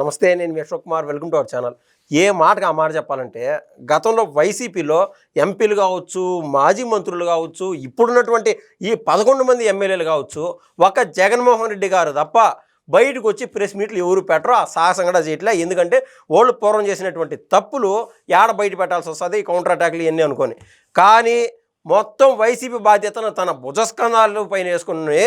నమస్తే నేను మీ Ashok Kumar. Welcome to our channel. ఏ మాటగా ఆ మాట చెప్పాలంటే గతంలో వైసీపీలో ఎంపీలు కావచ్చు మాజీ మంత్రులు కావచ్చు ఇప్పుడున్నటువంటి ఈ పదకొండు మంది ఎమ్మెల్యేలు కావచ్చు ఒక జగన్మోహన్ రెడ్డి గారు తప్ప బయటకు వచ్చి ప్రెస్ మీట్లు ఎవరు పెట్టరో ఆ సాహసం కూడా చేయట్లే. ఎందుకంటే వాళ్ళు పూర్వం చేసినటువంటి తప్పులు ఏడ బయట పెట్టాల్సి వస్తుంది కౌంటర్ అటాక్లు ఇవన్నీ అనుకొని. కానీ మొత్తం వైసీపీ బాధ్యతను తన భుజస్కంధాల పైన వేసుకుని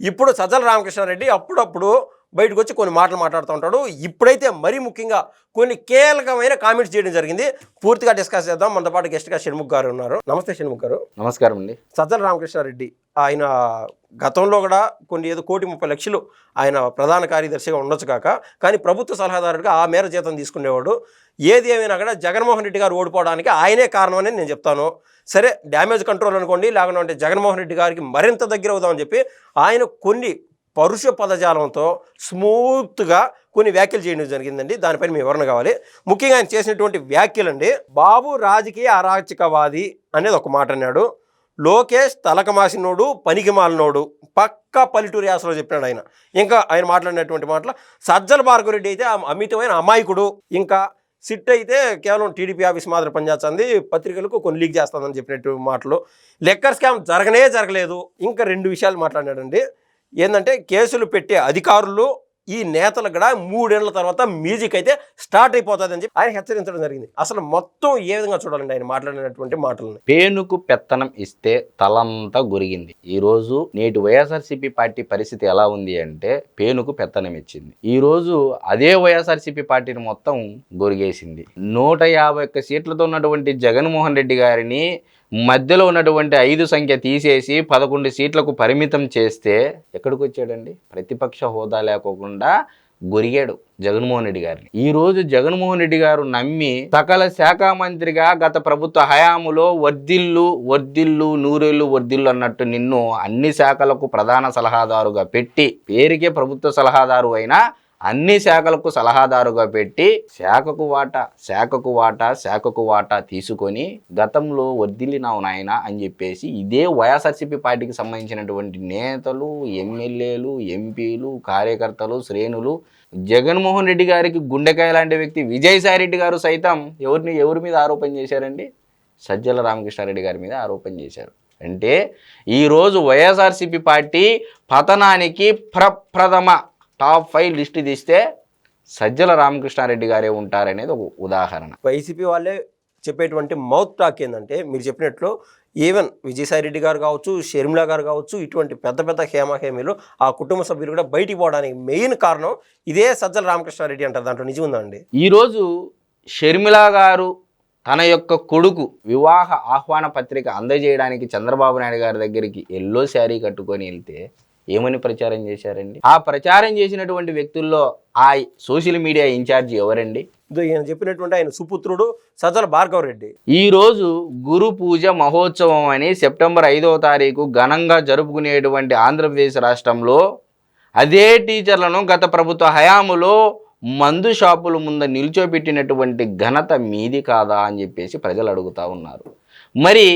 ఇప్పుడు సజ్జల రామకృష్ణారెడ్డి అప్పుడప్పుడు బయటకు వచ్చి కొన్ని మాటలు మాట్లాడుతూ ఉంటాడు. ఇప్పుడైతే మరీ ముఖ్యంగా కొన్ని కీలకమైన కామెంట్స్ చేయడం జరిగింది. పూర్తిగా డిస్కస్ చేద్దాం. మనతో పాటు గెస్ట్గా షణ్ముఖ్ గారు ఉన్నారు. నమస్తే షణ్ముఖ్ గారు. నమస్కారం అండి. సజ్జల రామకృష్ణారెడ్డి ఆయన గతంలో కూడా కొన్ని ఏదో కోటి ముప్పై లక్షలు ఆయన ప్రధాన కార్యదర్శిగా ఉండొచ్చు కాక కానీ ప్రభుత్వ సలహాదారుడిగా ఆ మేర జీతం తీసుకునేవాడు. ఏది ఏమైనా కూడా జగన్మోహన్ రెడ్డి గారు ఓడిపోవడానికి ఆయనే కారణమని నేను చెప్తాను. సరే డ్యామేజ్ కంట్రోల్ అనుకోండి లేకుంటే జగన్మోహన్ రెడ్డి గారికి మరింత దగ్గర అవుదామని చెప్పి ఆయన కొన్ని పరుష పదజాలంతో స్మూత్గా కొన్ని వ్యాఖ్యలు చేయడం జరిగిందండి. దానిపైన మీ వివరణ కావాలి. ముఖ్యంగా ఆయన చేసినటువంటి వ్యాఖ్యలండి బాబు రాజకీయ అరాచకవాది అనేది ఒక మాట అన్నాడు. లోకేష్ తలకమాసినోడు పనికిమాలినోడు పక్క పల్లెటూరు యాసలో చెప్పినాడు ఆయన. ఇంకా ఆయన మాట్లాడినటువంటి మాటలు సజ్జల భార్గవరెడ్డి అయితే అమితమైన అమాయకుడు. ఇంకా సిట్ అయితే కేవలం టీడీపీ ఆఫీస్ మాత్రం పనిచేస్తుంది పత్రికలకు కొన్ని లీక్ చేస్తుందని చెప్పినట్టు మాటలు. లెక్కర్ స్కామ్ జరగనే జరగలేదు. ఇంకా రెండు విషయాలు మాట్లాడినాడండి. ఏంటంటే కేసులు పెట్టే అధికారులు ఈ నేతలు కూడా మూడేళ్ళ తర్వాత మ్యూజిక్ అయితే స్టార్ట్ అయిపోతుంది అని చెప్పి ఆయన హెచ్చరించడం జరిగింది. అసలు మొత్తం ఏ విధంగా చూడాలండి ఆయన మాట్లాడినటువంటి మాటలను? పేనుకు పెత్తనం ఇస్తే తలంతా గురిగింది. ఈ రోజు నేటి వైఎస్ఆర్సీపీ పార్టీ పరిస్థితి ఎలా ఉంది అంటే పేనుకు పెత్తనం ఇచ్చింది. ఈ రోజు అదే వైఎస్ఆర్సీపీ పార్టీని మొత్తం గొరిగేసింది. నూట యాభై ఒక్క సీట్లతో ఉన్నటువంటి జగన్మోహన్ రెడ్డి గారిని మధ్యలో ఉన్నటువంటి ఐదు సంఖ్య తీసేసి పదకొండు సీట్లకు పరిమితం చేస్తే ఎక్కడికి వచ్చాడండి ప్రతిపక్ష హోదా లేకోకుండా గొరిగాడు జగన్మోహన్ రెడ్డి గారిని. ఈరోజు జగన్మోహన్ రెడ్డి గారు నమ్మి సకల శాఖ మంత్రిగా గత ప్రభుత్వ హయాములో వర్దిల్లు వర్దిల్లు నూరేళ్ళు వర్దిల్లు అన్నట్టు నిన్ను అన్ని శాఖలకు ప్రధాన సలహాదారుగా పెట్టి పేరుకే ప్రభుత్వ సలహాదారు అయినా అన్ని శాఖలకు సలహాదారుగా పెట్టి శాఖకు వాటా శాఖకు వాటా శాఖకు వాటా తీసుకొని గతంలో వర్ధిల్లినావు నాయన అని చెప్పేసి ఇదే వైఎస్ఆర్సీపీ పార్టీకి సంబంధించినటువంటి నేతలు ఎమ్మెల్యేలు ఎంపీలు కార్యకర్తలు శ్రేణులు జగన్మోహన్ రెడ్డి గారికి గుండెకాయ లాంటి వ్యక్తి విజయసాయి రెడ్డి గారు సైతం ఎవరిని ఎవరి మీద ఆరోపణ చేశారండి? సజ్జల రామకృష్ణారెడ్డి గారి మీద ఆరోపణ చేశారు. అంటే ఈరోజు వైఎస్ఆర్సీపీ పార్టీ పతనానికి ప్రప్రథమ టాప్ ఫైవ్ లిస్ట్ తీస్తే సజ్జల రామకృష్ణారెడ్డి గారే ఉంటారనేది ఒక ఉదాహరణ. వైసీపీ వాళ్ళే చెప్పేటువంటి మౌత్ టాక్ ఏంటంటే మీరు చెప్పినట్లు ఈవెన్ విజయసాయి రెడ్డి గారు కావచ్చు షర్మిల గారు కావచ్చు ఇటువంటి పెద్ద పెద్ద హేమహేమీలు ఆ కుటుంబ సభ్యులు కూడా బయటికి పోవడానికి మెయిన్ కారణం ఇదే సజ్జల రామకృష్ణారెడ్డి అంటారు. దాంట్లో నిజం ఉందండి ఈరోజు షర్మిల గారు తన యొక్క కొడుకు వివాహ ఆహ్వాన పత్రిక అందజేయడానికి చంద్రబాబు నాయుడు గారి దగ్గరికి ఎల్లో శారీ కట్టుకొని వెళ్తే ఏమని ప్రచారం చేశారండి? ఆ ప్రచారం చేసినటువంటి వ్యక్తుల్లో ఆ సోషల్ మీడియా ఇన్ఛార్జ్ ఎవరండి? ఈయన చెప్పినటువంటి ఆయన సుపుత్రుడు సజ్జల భార్గవ రెడ్డి. ఈరోజు గురు పూజ మహోత్సవం అని సెప్టెంబర్ ఐదవ తారీఖు ఘనంగా జరుపుకునేటువంటి ఆంధ్రప్రదేశ్ రాష్ట్రంలో అదే టీచర్లను గత ప్రభుత్వ హయాములో మందు షాపుల ముందు నిల్చోబెట్టినటువంటి ఘనత మీది కాదా అని చెప్పేసి ప్రజలు అడుగుతా ఉన్నారు. మరి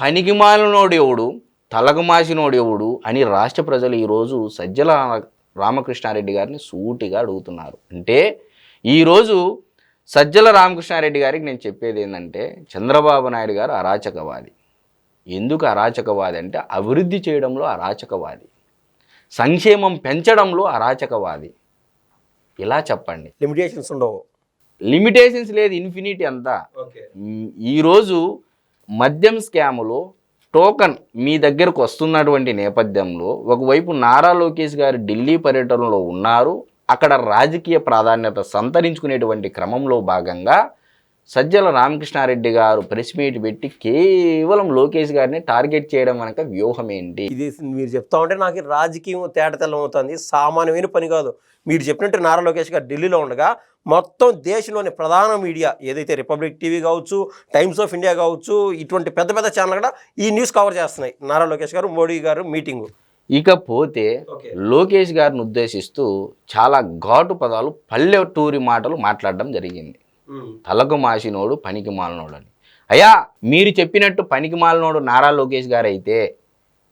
పనికిమాలినోడు ఎవడు తలకమాసినోడు ఎవడు అని రాష్ట్ర ప్రజలు ఈరోజు సజ్జల రామకృష్ణారెడ్డి గారిని సూటిగా అడుగుతున్నారు. అంటే ఈరోజు సజ్జల రామకృష్ణారెడ్డి గారికి నేను చెప్పేది ఏంటంటే చంద్రబాబు నాయుడు గారు అరాచకవాది. ఎందుకు అరాచకవాది అంటే అభివృద్ధి చేయడంలో అరాచకవాది. సంక్షేమం పెంచడంలో అరాచకవాది. ఇలా చెప్పండి. లిమిటేషన్స్ ఉండవు. లిమిటేషన్స్ లేదు ఇన్ఫినిటీ అంతా. ఈరోజు మద్యం స్కాములో టోకన్ మీ దగ్గరకు వస్తున్నటువంటి నేపథ్యంలో ఒకవైపు నారా లోకేష్ గారు ఢిల్లీ పర్యటనలో ఉన్నారు అక్కడ రాజకీయ ప్రాధాన్యత సంతరించుకునేటువంటి క్రమంలో భాగంగా సజ్జల రామకృష్ణారెడ్డి గారు ప్రెస్ మీట్ పెట్టి కేవలం లోకేష్ గారిని టార్గెట్ చేయడం వెనక వ్యూహం ఏంటి? ఇది మీరు చెప్తా ఉంటే నాకు రాజకీయం తేటతెల్లం అవుతుంది. సామాన్యమైన పని కాదు. మీరు చెప్పినట్టు నారా లోకేష్ గారు ఢిల్లీలో ఉండగా మొత్తం దేశంలోని ప్రధాన మీడియా ఏదైతే రిపబ్లిక్ టీవీ కావచ్చు టైమ్స్ ఆఫ్ ఇండియా కావచ్చు ఇటువంటి పెద్ద పెద్ద ఛానల్ కూడా ఈ న్యూస్ కవర్ చేస్తున్నాయి. నారా లోకేష్ గారు మోడీ గారు మీటింగు. ఇకపోతే లోకేష్ గారిని ఉద్దేశిస్తూ చాలా ఘాటు పదాలు పల్లెటూరి మాటలు మాట్లాడడం జరిగింది. తలకు మాసినోడు పనికి మాలినోడు అని అయ్యా మీరు చెప్పినట్టు పనికి మాలినోడు నారా లోకేష్ గారు అయితే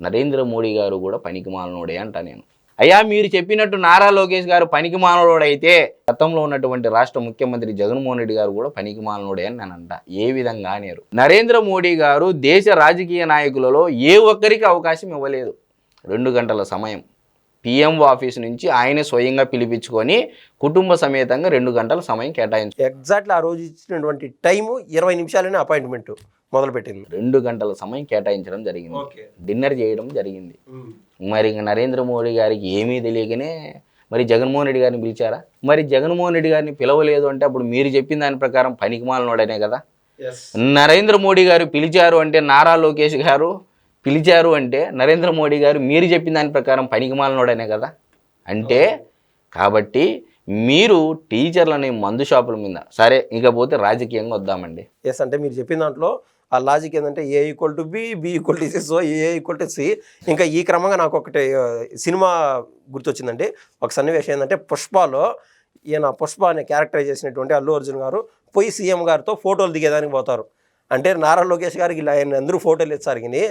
నరేంద్ర మోడీ గారు కూడా పనికి మాలినోడే అంట నేను. అయ్యా మీరు చెప్పినట్టు నారా లోకేష్ గారు పనికి మానవుడైతే గతంలో ఉన్నటువంటి రాష్ట్ర ముఖ్యమంత్రి జగన్మోహన్ రెడ్డి గారు కూడా పనికి మానవుడే అని నేను అంట. ఏ విధంగా అనేరు. నరేంద్ర మోడీ గారు దేశ రాజకీయ నాయకులలో ఏ ఒక్కరికి అవకాశం ఇవ్వలేదు. రెండు గంటల సమయం. పిఎం ఆఫీస్ నుంచి ఆయన స్వయంగా పిలిపించుకొని కుటుంబ సమేతంగా రెండు గంటల సమయం కేటాయించు ఎగ్జాక్ట్లీ ఆ రోజు ఇచ్చినటువంటి టైము ఇరవై నిమిషాలనే అపాయింట్మెంట్ మొదలుపెట్టింది. రెండు గంటల సమయం కేటాయించడం జరిగింది. డిన్నర్ చేయడం జరిగింది. మరి ఇంక నరేంద్ర మోడీ గారికి ఏమీ తెలియకనే మరి జగన్మోహన్ రెడ్డి గారిని పిలిచారా? మరి జగన్మోహన్ రెడ్డి గారిని పిలవలేదు అంటే అప్పుడు మీరు చెప్పిన దాని ప్రకారం పనికిమాలనోడనే కదా? నరేంద్ర మోడీ గారు పిలిచారు అంటే నారా లోకేష్ గారు పిలిచారు అంటే నరేంద్ర మోడీ గారు మీరు చెప్పిన దాని ప్రకారం పనికిమాలనోడనే కదా? అంటే కాబట్టి మీరు టీచర్లని మందు షాపుల మీద సరే ఇకపోతే రాజకీయంగా వద్దామండి. ఎస్ అంటే మీరు చెప్పిన దాంట్లో ఆ లాజిక్ ఏంటంటే A equal to B B equal to C so A equal to C ఇంకా ఈ క్రమంగా నాకు ఒకటి సినిమా గుర్తొచ్చిందండి. ఒక సన్నివేశం ఏంటంటే పుష్పలో ఈయన పుష్ప అనే క్యారెక్టర్ చేసినటువంటి అల్లు అర్జున్ గారు పోయి సీఎం గారితో ఫోటోలు దిగేదానికి పోతారు. అంటే నారా లోకేష్ గారికి ఇలా ఆయన అందరూ ఫోటోలు ఇచ్చారు కానీ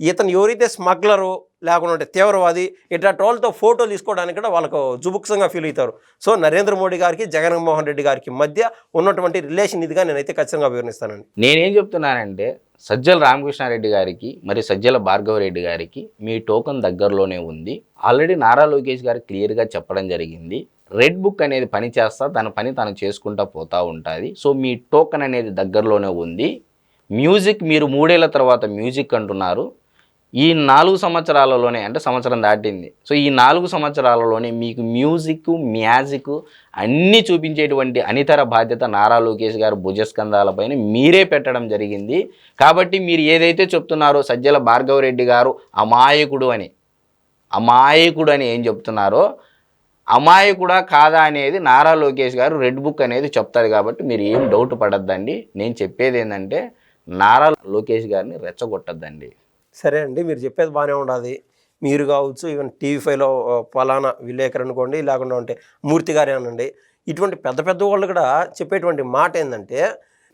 ఇతను ఎవరైతే స్మగ్లరు లేకుండా తీవ్రవాది ఇట్లాంటి వాళ్ళతో ఫోటో తీసుకోవడానికి కూడా వాళ్ళకు జుబుక్సంగా ఫీల్ అవుతారు. సో నరేంద్ర మోడీ గారికి జగన్మోహన్ రెడ్డి గారికి మధ్య ఉన్నటువంటి రిలేషన్ ఇదిగా నేనైతే ఖచ్చితంగా వివరిస్తానండి. నేనేం చెప్తున్నానంటే సజ్జల రామకృష్ణారెడ్డి గారికి మరి సజ్జల భార్గవరెడ్డి గారికి మీ టోకన్ దగ్గరలోనే ఉంది. ఆల్రెడీ నారా లోకేష్ గారు క్లియర్గా చెప్పడం జరిగింది. రెడ్ బుక్ అనేది పని చేస్తా తన పని తను చేసుకుంటా పోతూ ఉంటుంది. సో మీ టోకన్ అనేది దగ్గరలోనే ఉంది. మ్యూజిక్ మీరు మూడేళ్ళ తర్వాత మ్యూజిక్ అంటున్నారు. ఈ నాలుగు సంవత్సరాలలోనే అంటే సంవత్సరం దాటింది. సో ఈ నాలుగు సంవత్సరాలలోనే మీకు మ్యూజిక్ మ్యాజిక్ అన్నీ చూపించేటువంటి అనితర బాధ్యత నారా లోకేష్ గారు భుజస్కంధాలపైన మీరే పెట్టడం జరిగింది. కాబట్టి మీరు ఏదైతే చెప్తున్నారో సజ్జల భార్గవరెడ్డి గారు అమాయకుడు అని అమాయకుడు అని ఏం చెప్తున్నారో అమాయకుడా కాదా అనేది నారా లోకేష్ గారు రెడ్ బుక్ అనేది చెప్తారు కాబట్టి మీరు ఏం డౌట్ పడద్దండి. నేను చెప్పేది ఏంటంటే నారా లోకేష్ గారిని రెచ్చగొట్టద్దండి. సరే అండి మీరు చెప్పేది బాగానే ఉండాలి. మీరు కావచ్చు ఈవెన్ టీవీ ఫైవ్లో ఫలానా విలేకరు అనుకోండి లేకుండా ఉంటే మూర్తి గారే అనండి. ఇటువంటి పెద్ద పెద్ద వాళ్ళు కూడా చెప్పేటువంటి మాట ఏంటంటే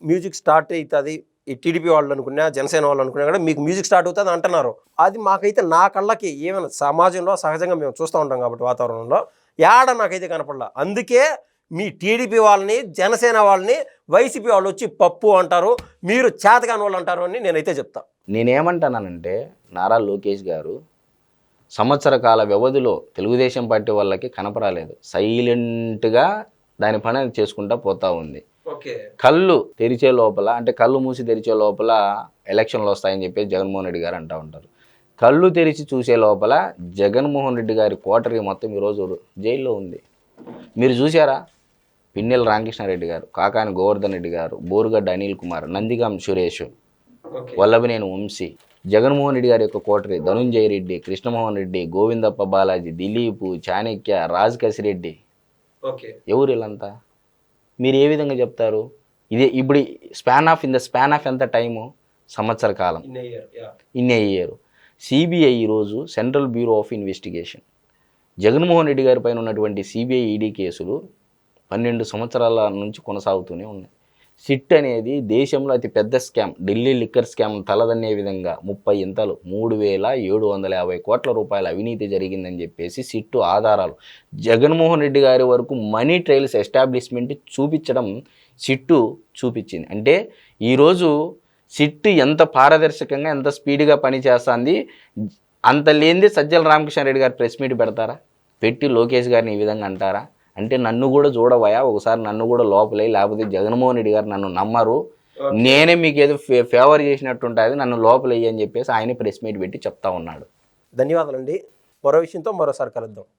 మ్యూజిక్ స్టార్ట్ అవుతుంది ఈ టీడీపీ వాళ్ళు అనుకున్నా జనసేన వాళ్ళు అనుకున్నా కూడా మీకు మ్యూజిక్ స్టార్ట్ అవుతుంది అంటున్నారు. అది మాకైతే నా కళ్ళకి ఏమైనా సమాజంలో సహజంగా మేము చూస్తూ ఉంటాం కాబట్టి వాతావరణంలో యాడ నాకైతే కనపడలా. అందుకే మీ టీడీపీ వాళ్ళని జనసేన వాళ్ళని వైసీపీ వాళ్ళు వచ్చి పప్పు అంటారు మీరు చేతకాని వాళ్ళు అంటారు అని నేనైతే చెప్తా. నేనేమంటానంటే నారా లోకేష్ గారు సంవత్సర కాల వ్యవధిలో తెలుగుదేశం పార్టీ వాళ్ళకి కనపరాలేదు. సైలెంట్గా దాని పని చేసుకుంటా పోతా ఉంది. ఓకే. కళ్ళు తెరిచే లోపల అంటే కళ్ళు మూసి తెరిచే లోపల ఎలక్షన్లు వస్తాయని చెప్పి జగన్మోహన్ రెడ్డి గారు అంటూ ఉంటారు. కళ్ళు తెరిచి చూసే లోపల జగన్మోహన్ రెడ్డి గారి కోటరీ మొత్తం ఈరోజు జైల్లో ఉంది. మీరు చూసారా పిన్నెల రామకృష్ణారెడ్డి గారు కాకాని గోవర్ధన్ రెడ్డి గారు బోరుగడ్డ అనిల్ కుమార్ నందిగాం సురేష్ వల్లభనేని వంశీ జగన్మోహన్ రెడ్డి గారి యొక్క కోటరి ధనుంజయ రెడ్డి కృష్ణమోహన్ రెడ్డి గోవిందప్ప బాలాజీ దిలీప్ చాణక్య రాజ్ కసిరెడ్డి ఓకే. ఎవరు వీళ్ళంతా? మీరు ఏ విధంగా చెప్తారు? ఇదే ఇప్పుడు span of in the span of ఎంత టైము? సంవత్సర కాలం. ఇన్ని అయ్యారు సిబిఐ ఈరోజు central bureau of investigation Jaganmohan Reddy గారి పైన ఉన్నటువంటి సిబిఐ ఈడీ కేసులు పన్నెండు సంవత్సరాల నుంచి కొనసాగుతూనే ఉన్నాయి. సిట్ అనేది దేశంలో అతి పెద్ద స్కామ్. ఢిల్లీ లిక్కర్ స్కామ్ తలదన్నే విధంగా ముప్పై ఇంతలు మూడు వేల ఏడు వందల యాభై కోట్ల రూపాయల అవినీతి జరిగిందని చెప్పేసి సిట్టు ఆధారాలు. జగన్మోహన్ రెడ్డి గారి వరకు మనీ ట్రయల్స్ ఎస్టాబ్లిష్మెంట్ చూపించడం సిట్టు చూపించింది. అంటే ఈరోజు సిట్టు ఎంత పారదర్శకంగా ఎంత స్పీడ్గా పనిచేస్తుంది అంత లేనిది సజ్జల రామకృష్ణారెడ్డి గారు ప్రెస్ మీట్ పెడతారా? పెట్టి లోకేష్ గారిని ఈ విధంగా అంటారా? అంటే నన్ను కూడా చూడవయా ఒకసారి నన్ను కూడా లోపలే లేకపోతే జగన్మోహన్ రెడ్డి గారు నన్ను నమ్మరు. నేనే మీకు ఏదో ఫే ఫేవర్ చేసినట్టు ఉంటుంది నన్ను లోపలయ్యి అని చెప్పేసి ఆయన ప్రెస్ మీట్ పెట్టి చెప్తా ఉన్నాడు. ధన్యవాదాలండి. మరో విషయంతో మరోసారి కలుద్దాం.